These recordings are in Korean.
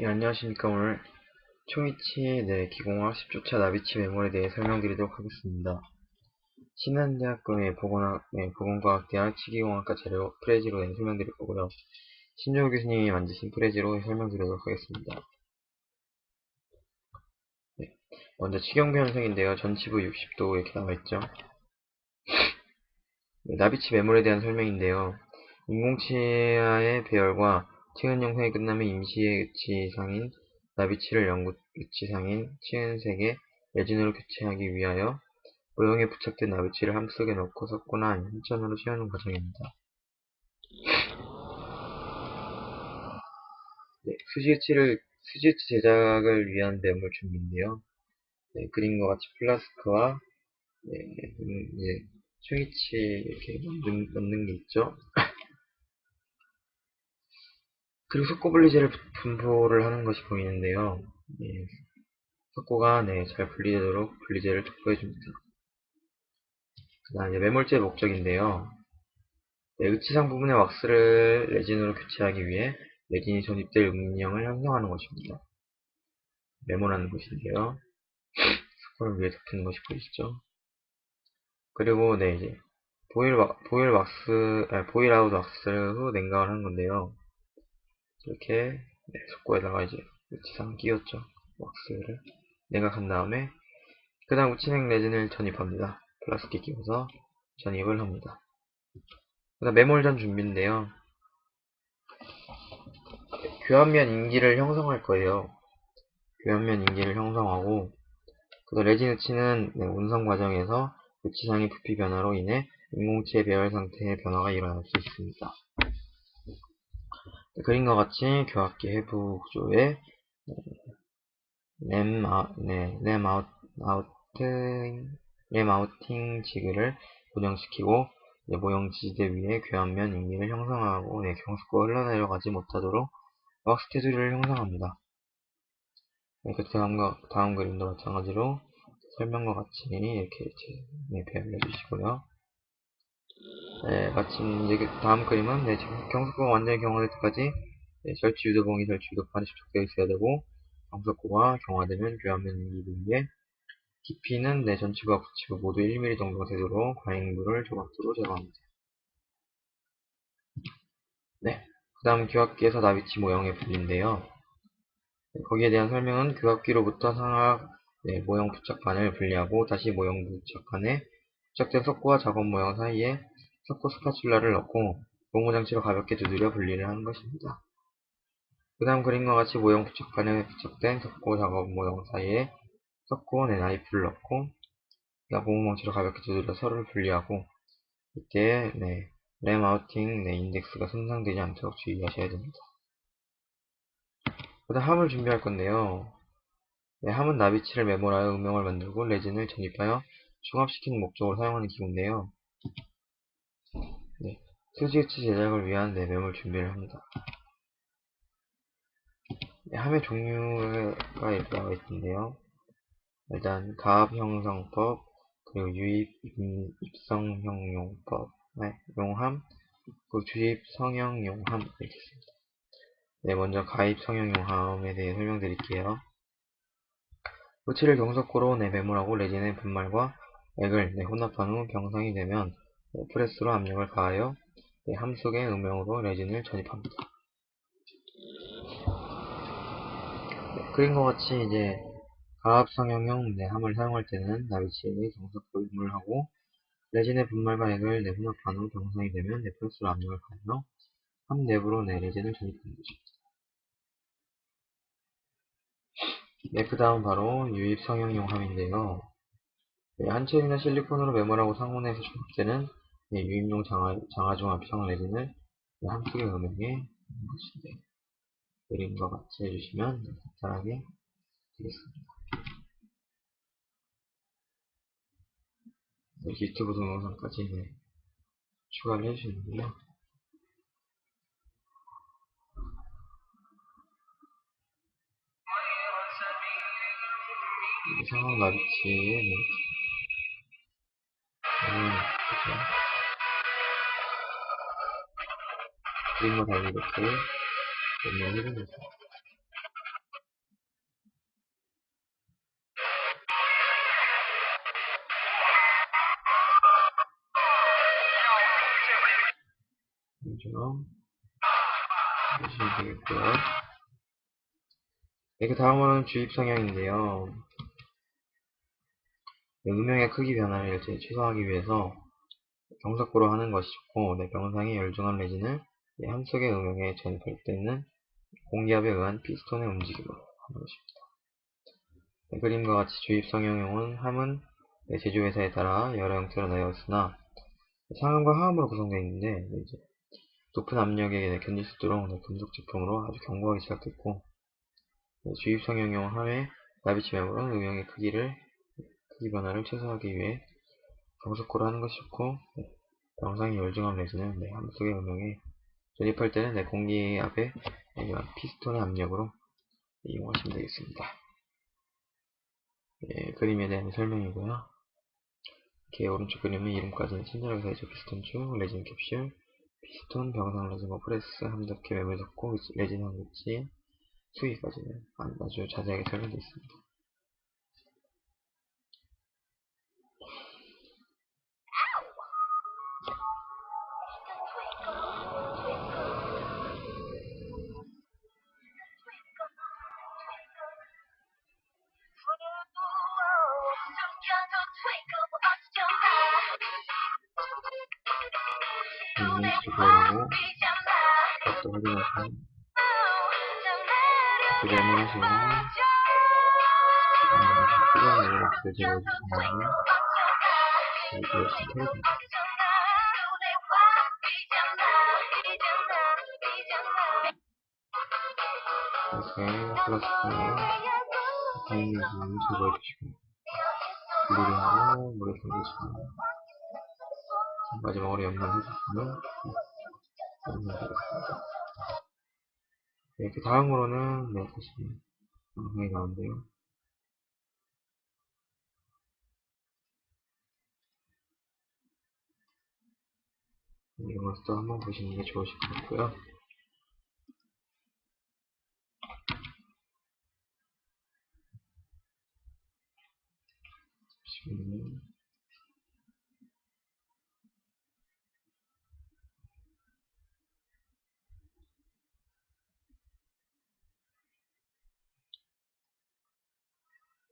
예, 안녕하십니까. 오늘 초이치 네, 기공학 10조차 나비치 메모에 대해 설명드리도록 하겠습니다. 신한대학교 의 보건학, 네, 보건과학대학 치기공학과 자료 프레지로 네, 설명드릴 거고요. 신조 교수님이 만드신 프레지로 설명드리도록 하겠습니다. 네, 먼저 치경부 현상인데요. 전치부 60도 이렇게 나와있죠. 네, 나비치 메모에 대한 설명인데요. 인공치아의 배열과 치은 영상이 끝나면 임시의 의치상인 나비치를 영구 의치상인 치은색의 레진으로 교체하기 위하여 모형에 부착된 나비치를 함 속에 넣고 섞거나 아니면 흰천으로 씌우는 과정입니다. 네, 수지의치를 수지의치 제작을 위한 매물 준비인데요. 네, 그림과 같이 플라스크와 네, 음, 이제 충이치 이렇게 넣는, 넣는 게 있죠. 그리고 석고분리제를 분포를 하는 것이 보이는데요. 네, 석고가 네, 잘 분리되도록 분리제를 촉구해줍니다. 그 다음 이제 매몰제 목적인데요. 네, 의치상 부분의 왁스를 레진으로 교체하기 위해 레진이 전입될 음영을 형성하는 것입니다. 메모라는 것인데요. 석고를 위에 덮는 것이 보이시죠? 그리고 네 이제 보일 왁 보일 왁스 아니, 보일 아웃 왁스 후 냉각을 하는 건데요. 이렇게 네, 속고에다가 이제 우치상 끼웠죠. 왁스를 냉각한 다음에 그 다음 우치냉 레진을 전입합니다. 플라스틱 끼워서 전입을 합니다. 그 다음 메몰전 준비인데요. 교환면 인기를 형성할 거예요. 교환면 인기를 형성하고 그 다음 레진 우치는 네, 운송 과정에서 우치상의 부피 변화로 인해 인공치의 배열 상태의 변화가 일어날 수 있습니다. 그림과 같이 교합기 해부 구조에 네, 램 아웃, 아웃팅, 램 아웃팅 지그를 고정시키고 네, 모형 지지대 위에 교환면 인기를 형성하고 네, 경수가 흘러내려가지 못하도록 왁스 테두리를 형성합니다. 네, 그 다음과 다음 그림도 마찬가지로 설명과 같이 이렇게 네, 배열해 주시고요. 네, 마침 이제 그 다음 그림은 네, 경석고가 완전히 경화될 때까지 네, 절취 유도봉이 절취 유도판이 접촉되어 있어야 되고 경석고가 경화되면 교환면 이부위에 깊이는 네, 전치부와 부치부 모두 1mm 정도가 되도록 과잉물을 조각도로 제거합니다. 네, 그 다음 교합기에서 나비치 모형의 분리인데요. 네, 거기에 대한 설명은 교합기로부터 상하 네, 모형 부착판을 분리하고 다시 모형 부착판에 부착된 석고와 작업 모형 사이에 석고 스파츌라를 넣고 고무장치로 가볍게 두드려 분리를 하는 것입니다. 그 다음 그림과 같이 모형 부착판에 부착된 석고 작업 모형 사이에 석고 네, 나이프를 넣고 고무망치로 가볍게 두드려 서로를 분리하고 이때 네, 램 아우팅 네, 인덱스가 손상되지 않도록 주의하셔야 됩니다. 그 다음 함을 준비할 건데요. 네, 함은 나비치를 메모하여 음영을 만들고 레진을 전입하여 중합시키는 목적으로 사용하는 기구인데요. 네, 수지의치 제작을 위한 네, 메모를 준비를 합니다. 네, 함의 종류가 이렇게 나와 있는데요. 일단 가압 형성법, 그리고 유입 입성 형용법, 네, 용함, 그리고 주입 성형 용함 이렇게 있습니다. 네, 먼저 가입 성형 용함에 대해 설명드릴게요. 우치를 경석고로 네, 매몰하고 레진의 분말과 액을 네, 혼합한 후 병상이 되면 네, 프레스로 압력을 가하여 네, 함 속의 음영으로 레진을 전입합니다. 네, 그림과 같이 이제 가압 성형용 네, 함을 사용할 때는 나비치에게 경석고를 분물하고 레진의 분말과 액을 네, 후 병상이 되면 네, 프레스로 압력을 가하여 함 내부로 네, 레진을 전입하는 것입니다. 네, 그 다음 바로 유입 성형용 함인데요. 네, 한철이나 실리콘으로 메모하고 상온에서 조합되는 네, 유입용 장화, 장화중 합성 레진을 네, 함속에 음영해 것인데 그림과 같이 해주시면 간단하게 되겠습니다. 네, 유튜브 동영상까지 네, 추가를 해주시는데요. 상황 나비치에 네, 음, 그죠. 그림과 달리 이렇게 변경을 해줍니다. 이처럼 하시면 되겠고요. 네, 그 다음은 주입 성향인데요. 음명의 크기 변화를 최소화하기 위해서 경석구로 하는 것이 좋고, 네, 병상의 열중한 레진을 네, 음영에 전입할 때는 공기압에 의한 피스톤의 움직임으로 하는 것입니다. 네, 그림과 같이 주입 성 형용은 함은 네, 제조회사에 따라 여러 형태로 나뉘어 있으나 상함과 하함으로 구성되어 있는데 네, 이제 높은 압력에 견딜 수 있도록 네, 금속 제품으로 아주 견고하게 제작됐고 네, 주입 성 형용 함의 나비치 맵으로는 음영의 크기를 크기 변화를 최소화하기 위해 경속고를 하는 것이 좋고 네, 영상의 열중함 레진은 네, 함 속의 음영에 전입할 때는 네, 공기압에 의한 피스톤의 압력으로 이용하시면 되겠습니다. 네, 그림에 대한 설명이고요. 이렇게 오른쪽 그림은 이름까지는 친절하게 써있죠. 피스톤축, 레진 캡슐, 피스톤, 병상 레진, 뭐 프레스, 함덕해, 매물 덮고, 레진 한국지, 수위까지는 아주 자세하게 설명되어 있습니다. 또 확인하시면 그림을 하시면 필요한 제공하고 그리고 이렇게 이렇게 플라스틱으로 다행히 부분을 제거해주시고 분리를 하고 물에 담그시고 마지막으로 연마해주시면 연마되겠습니다. 네, 그 다음으로는 네, 다시 영상이 나온대요. 네, 이런 것도 한번 보시는 게 좋으실 것 같고요.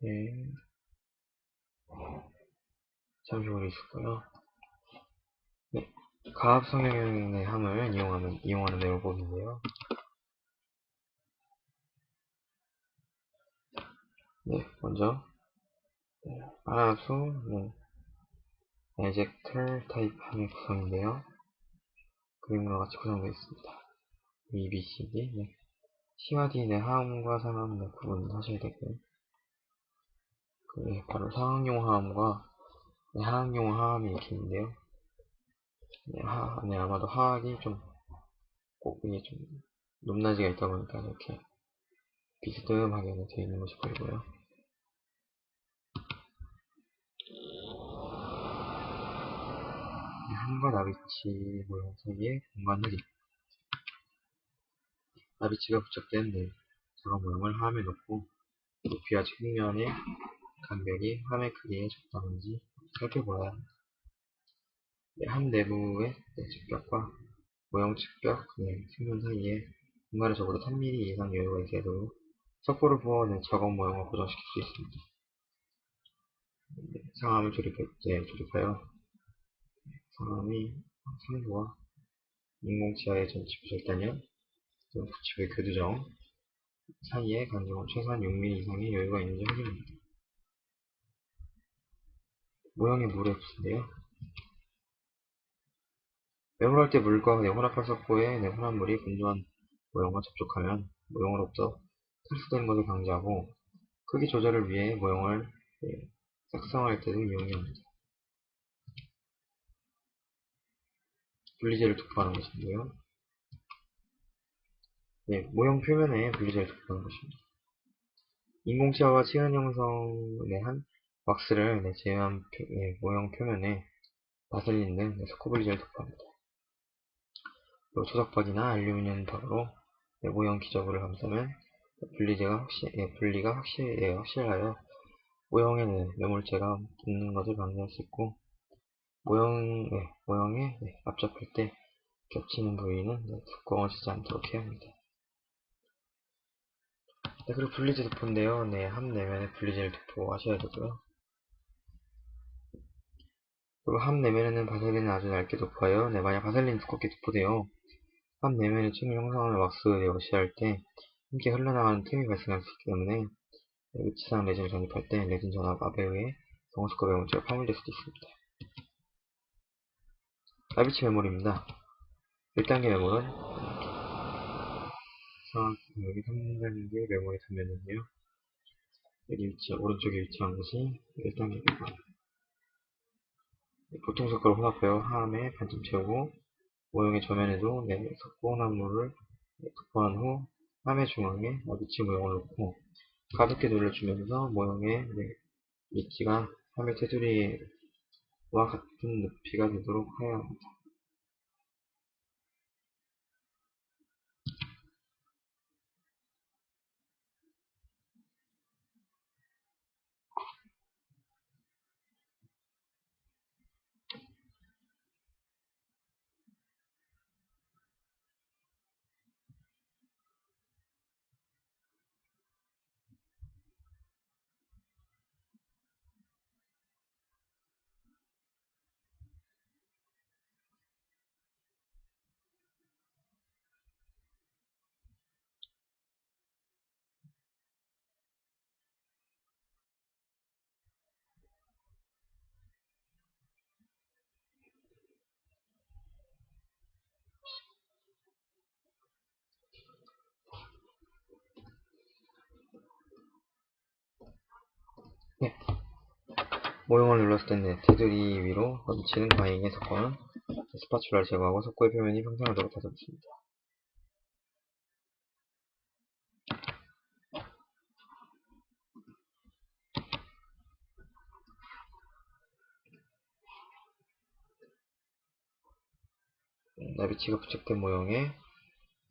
네. 잠시 오래 있을까요? 네. 가압 성형의 함을 이용하는, 이용하는 내용법인데요. 네, 먼저, 네, 하나수, 네, 에젝터 타입 함의 구성인데요. 그림과 같이 구성되어 있습니다. A, B, C, D, 네. C와 D, 네, 하음과 상함, 네, 구분하셔야 되고요. 그, 네, 바로 상항용 하함과 네, 하항용 하함이 이렇게 있는데요. 네, 하, 네, 아마도 하악이 좀, 꼭 이게 좀, 높낮이가 있다 보니까 이렇게 비스듬하게 되어 있는 것이 보이고요. 네, 함과 나비치 모양 사이에 공간 흐림. 나비치가 부착된 네, 작은 모양을 함에 넣고 높이와 측면의 간격이 함의 크기에 적당한지 살펴보아야 합니다. 네, 함 내부의 네, 측벽과 모형 측벽, 네, 측면 사이에 공간을 적어도 3mm 이상 여유가 있어도 석고를 부어 네, 작업 모형을 고정시킬 수 있습니다. 네, 상함을 조립해, 네, 조립하여 상함이 상부와 인공치아의 전치 부 절단면 부치의 교두정 사이에 간격은 최소한 6mm 이상의 여유가 있는지 확인합니다. 모형의 물의 붓인데요. 매몰할 때 물과 네, 혼합할 석고에 네, 혼합물이 분주한 모형과 접촉하면 모형으로부터 탈수되는 것을 방지하고 크기 조절을 위해 모형을 네, 삭성할 때도 이용이 합니다. 분리제를 도포하는 것인데요. 네, 모형 표면에 분리제를 도포하는 것입니다. 인공치아와 치은 형성의 한 왁스를 네, 제외한 표, 네, 모형 표면에 바셀린 등 네, 스코블리제를 도포합니다. 그리고 초석박이나 알루미늄 박으로 네, 모형 기저부를 감싸면 분리제가 확실, 예, 분리가 확실, 예, 확실하여 모형에 네, 매몰체가 붙는 것을 방지할 수 있고 모형, 예, 모형에 네, 압접할 때 겹치는 부위는 네, 쓰지 않도록 해야 합니다. 네, 그리고 분리제 도포인데요. 네, 함 내면에 분리제를 도포하셔야 되고요. 그리고 함 내면에는 바셀린을 아주 얇게 도포하여, 네, 만약 바셀린 두껍게 도포되어 함 내면에 층을 형성하는 왁스 여시할 때 함께 흘러나가는 틈이 발생할 수 있기 때문에 네, 위치상 레진을 전입할 때 레진 전압 의해 정수과 매물체가 파손될 수도 있습니다. 나비치 메모리입니다. 1단계 메모는 여기 3단계 메모리 단면인데요. 여기 위치, 오른쪽에 위치한 곳이 1단계 메모리. 보통 석고를 혼합하여 하함에 반쯤 채우고 모형의 저면에도 네, 석고 혼합물을 도포한 후 함의 중앙에 나비치 모형을 놓고 가볍게 눌러주면서 모형의 네, 위치가 함의 테두리와 같은 높이가 되도록 해야 합니다. 모형을 눌렀을 때 네, 테두리 위로 미치는 과잉의 석고는 스파츌라를 제거하고 석고의 표면이 평평하도록 다듬습니다. 음, 나비치가 부착된 모형에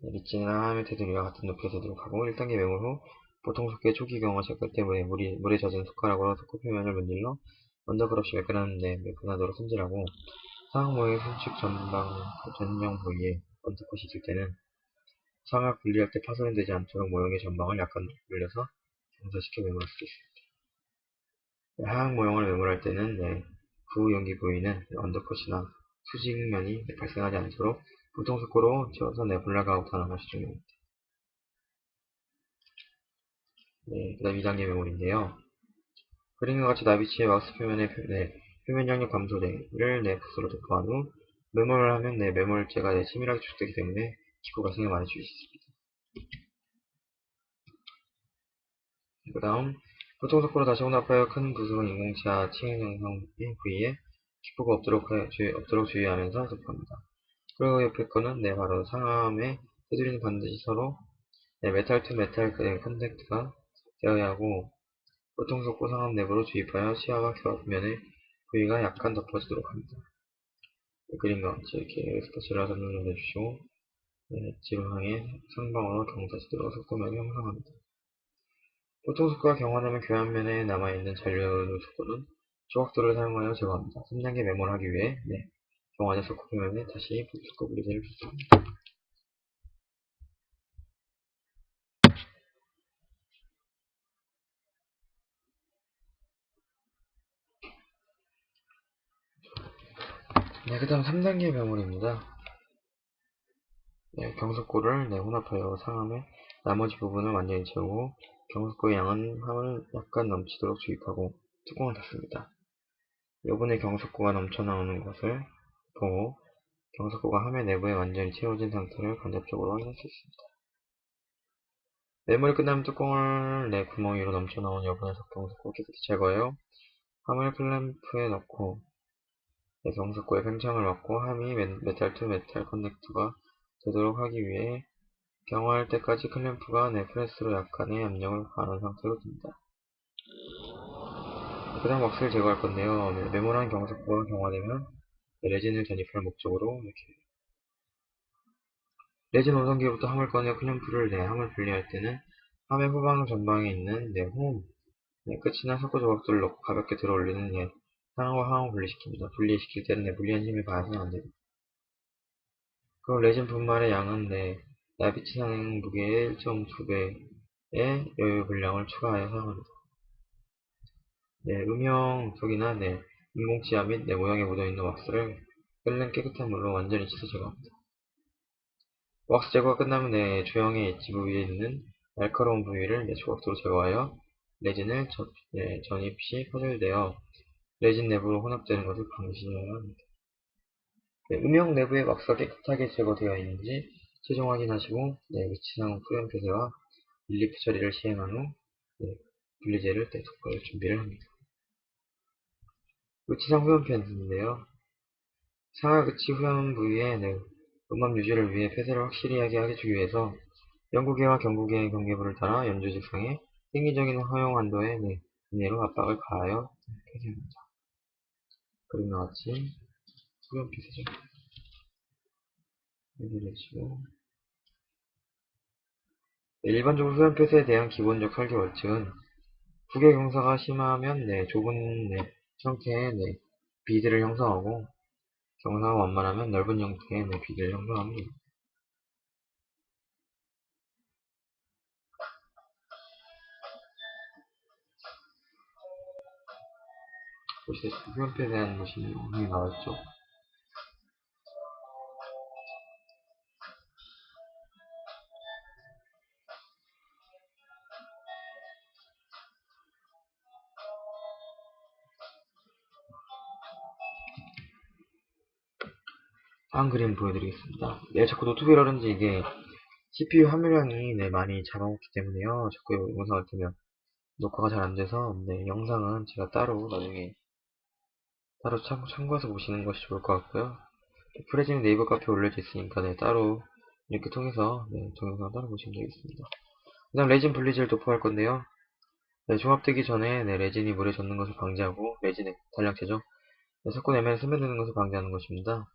밑지나 함의 테두리와 같은 높이가 되도록 하고 1단계 매물 후 보통 석고의 초기 경화 제거 때문에 물이, 물에 젖은 숟가락으로 석고 표면을 문질러 언더브러쉬 매끈한 데 매끈하도록 손질하고 상악 모형의 손측 전방 전형 부위에 언더컷이 있을 때는 상악 분리할 때 파손이 되지 않도록 모형의 전방을 약간 올려서 경사시켜 매물할 수도 있습니다. 네, 하악 모형을 매물할 때는 네, 구 연기 부위는 언더컷이나 수직면이 발생하지 않도록 보통 석고로 채워서 네, 블락아웃 하는 것이 중요합니다. 네, 그 다음 2단계 메모리인데요. 그림과 같이 나비치의 왁스 표면의 표- 네, 표면 양력 감소제를 네, 붓으로 도포한 후 매몰을 하면 네, 매몰제가 네, 치밀하게 축되기 때문에 기포 발생에 많이 주의 있습니다. 그 다음 석고로 다시 혼합하여 큰 붓으로 인공치아 층 형성의 부위에 기포가 없도록, 하- 주의, 없도록 주의하면서 도포합니다. 그리고 옆에 거는 네, 바로 상암의 테두리는 반드시 서로 네, 메탈 투 메탈 네, 컨택트가 되어야 하고 보통 석고 상암 내부로 주입하여 치아와 겹면의 부위가 약간 덮어지도록 합니다. 네, 그림과 같이 이렇게 스파츌라 설명을 내주시고 네, 지방에 상방으로 경사지도록 석고면을 형성합니다. 보통 석고가 경화되면 교환면에 남아있는 잔류 석고는 조각도를 사용하여 제거합니다. 3단계 메모를 하기 위해 네, 경화제 석고 표면에 다시 석고 분리제를 붓습니다. 네, 그 다음 3단계 메모리입니다. 네, 경석고를 네, 혼합하여 상함의 나머지 부분을 완전히 채우고 경석고의 양은 함을 약간 넘치도록 주입하고 뚜껑을 닫습니다. 요번에 경석고가 넘쳐나오는 것을 보고 경석고가 함의 내부에 완전히 채워진 상태를 간접적으로 확인할 수 있습니다. 메모리 끝나면 뚜껑을 내 구멍 위로 넘쳐나온 여분의 석경석고 깨끗이 제거해요. 함을 클램프에 넣고 네, 경석고에 팽창을 넣고 함이 메- 메탈 투 메탈 커넥터가 되도록 하기 위해 경화할 때까지 클램프가 네 프레스로 약간의 압력을 가하는 상태로 둡니다. 그 다음 왁스를 제거할 건데요. 네, 메모란 경석고가 경화되면 네, 레진을 전입할 목적으로 이렇게 레진 원성기부터 함을 꺼내 클램프를 네, 함을 분리할 때는 함의 후방 전방에 있는 네, 홈 네, 끝이나 석고 조각들을 넣고 가볍게 들어 올리는 네, 상하와 하항을 분리시킵니다. 분리시킬 때는 네, 무리한 힘을 가해서는 안됩니다. 그럼 레진 분말의 양은 네, 나비치상 무게의 1.2배의 여유 분량을 추가하여 사용합니다. 네, 음영석이나 네, 인공치아 및 네, 모양에 묻어있는 왁스를 끓는 깨끗한 물로 완전히 씻어 제거합니다. 왁스 제거가 끝나면 네, 조형의 엣지 부 위에 있는 날카로운 부위를 네, 조각도로 제거하여 레진을 전, 네, 전입 시 퍼즐되어 레진 내부로 혼합되는 것을 방지해야 합니다. 네, 음영 내부의 왁스가 깨끗하게 제거되어 있는지 최종 확인하시고 네, 위치상 후연 폐쇄와 밀리프 처리를 시행한 후 네, 분리제를 네, 덮을 준비를 합니다. 위치상 후연 펜인데요. 상하 그치 후연 부위에 네, 음압 유지를 위해 폐쇄를 확실히 하게 해주기 위해서 영구계와 경구계의 경계부를 따라 연주 직상에 행위적인 허용 한도의 네, 이내로 압박을 가하여 폐쇄합니다. 그림과 같이 후연 폐쇄죠. 여기를 해주고 네, 일반적으로 폐쇄에 대한 기본적 설계 원칙은 후계 경사가 심하면 네, 좁은 네, 형태의 네, 비드를 형성하고 경사가 완만하면 넓은 형태의 네, 비드를 형성합니다. 보시다시피 후연패에 대한 것이 분명히 나와있죠. 다음 그림 보여드리겠습니다. 네, 자꾸 노트북이라든지 이게 CPU 함유량이 네, 많이 잡아먹기 때문에요. 자꾸 영상을 뜨면 녹화가 잘 안 돼서 네, 영상은 제가 따로 나중에 따로 참, 참고해서 보시는 것이 좋을 것 같고요. 프레지는 네이버 카페에 올려져 있으니까 네, 따로 이렇게 통해서 네, 동영상 따로 보시면 되겠습니다. 그 다음 레진 분리지를 도포할 건데요. 네, 종합되기 전에 네, 레진이 물에 젖는 것을 방지하고 레진의 단량체죠. 네, 섞고 내면 스며드는 것을 방지하는 것입니다.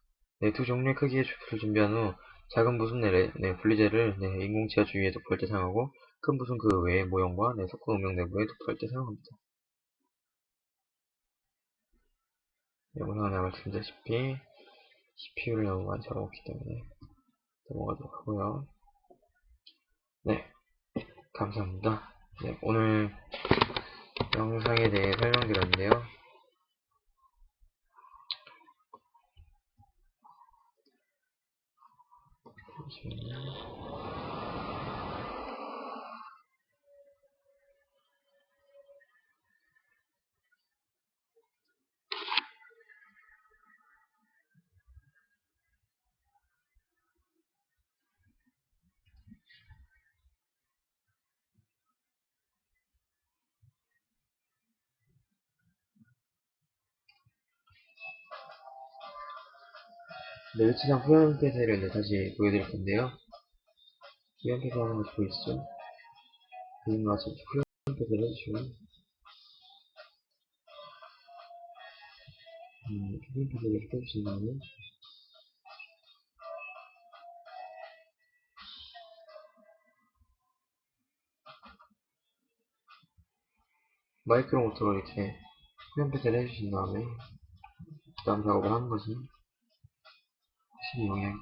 네, 두 종류의 크기의 붓을 준비한 후 작은 네, 레, 네, 분리제를 네, 인공치아 주위에 도포할 때 사용하고 큰 붓은 그 외의 모형과 네, 섞은 음영 내부에 도포할 때 사용합니다. 영상에 말씀드렸다시피 CPU를 너무 많이 잡아먹기 때문에 넘어가도록 하고요. 네, 감사합니다. 네, 오늘 영상에 대해 설명드렸는데요. 잠시만요. 네, 위치상 후연 폐쇄를 네, 다시 보여드릴 건데요. 후연 폐쇄 하는 것이 보이시죠? 그림과 같이 후연 폐쇄를 해주시고 음, 후연 폐쇄를 이렇게 해주신 다음에 마이크로 모터로 이렇게 후연 폐쇄를 해주신 다음에 그 다음 작업을 하는 것이 확실히 영향이.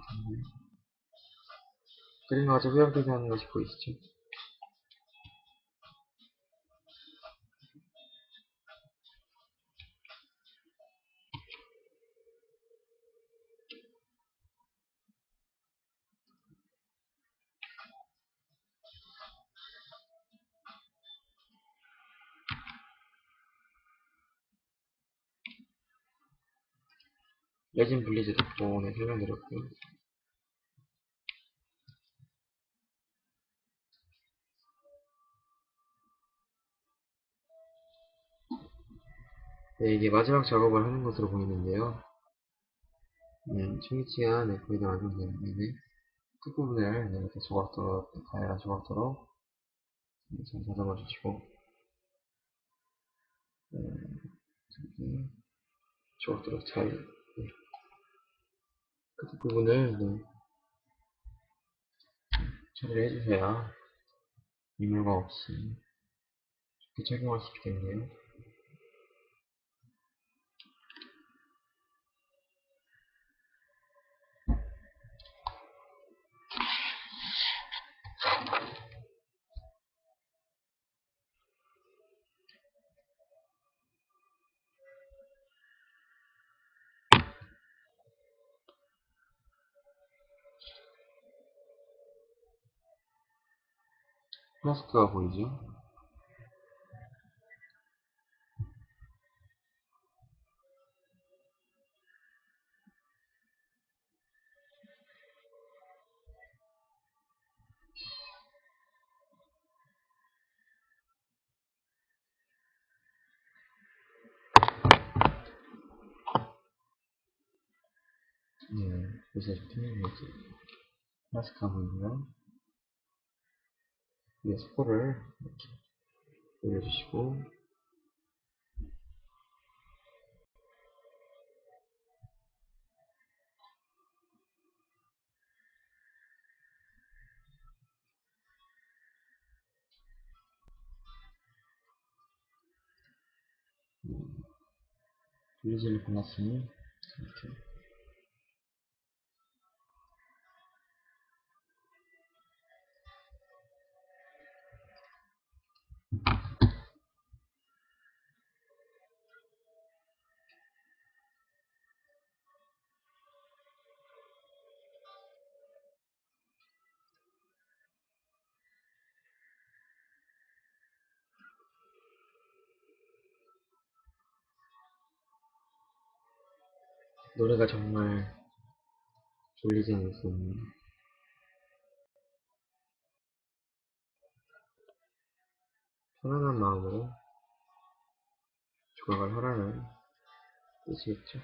그림과 같이 후연 폐쇄하는 것이 보이시죠? 레진 분리제 덕분에 설명드렸고요. 네, 이게 마지막 작업을 하는 것으로 보이는데요. 네, 거의 다 완성되는데 끝부분을 네, 이렇게 조각도로, 다양한 조각도로 네, 잘 다듬어 주시고 네, 조각도로 잘 네, 끝부분을 네, 처리를 해주셔야 이물감 없이 좋게 착용할 수? 네, 보이고요. let's go with you Yeah, Let's come with. PS4, né? PS4. Utiliza ele como assim. Okay. 노래가 정말 졸리지 않습니다. 편안한 마음으로 조각을 하라는 뜻이겠죠.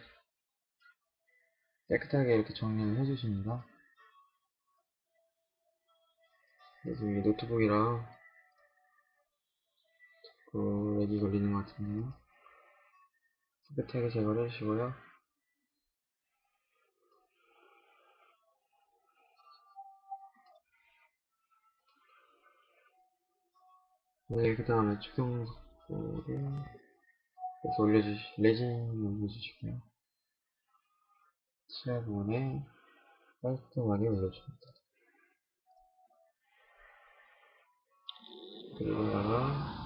깨끗하게 이렇게 정리를 해주십니다. 그래서 이 노트북이랑 그 렉이 걸리는 것 같은데요. 깨끗하게 제거를 해주시고요. 네, 그 다음에 추경 속도를 그래서 올려주시, 레진 올려주시고요. 부분에 깔끔하게 올려줍니다. 그리고다가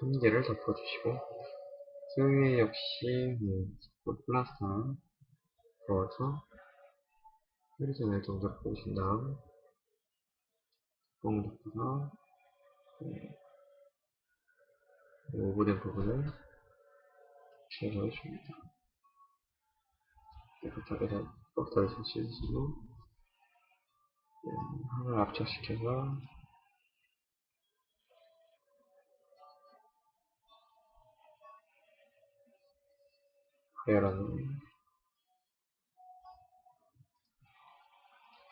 한 개를 덮어주시고 그 위에 역시 뭐 플라스터 부어서 흐리지날 정도로 뿌리신 다음 뚜껑 덮어서 네, 오버된 부분을 제거해 줍니다. 깨끗하게 뻑다를 설치해주시고 네, 하나를 압착시켜서 하열하는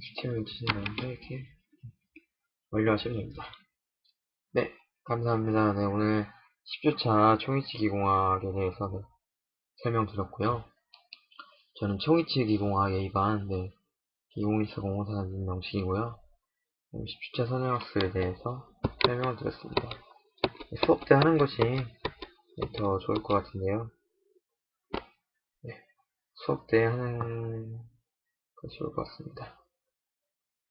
치신 다음에 이렇게 완료하시면 됩니다. 네, 감사합니다. 네, 오늘 10주차 총이치 기 공학에 대해서 네, 설명드렸고요. 저는 총이치 기 공학 A반 네, 2024-04 명식이고요. 10주차 선행학습에 대해서 설명을 드렸습니다. 네, 수업 때 하는 것이 네, 더 좋을 것 같은데요. 네, 수업 때 하는 것이 좋을 것 같습니다.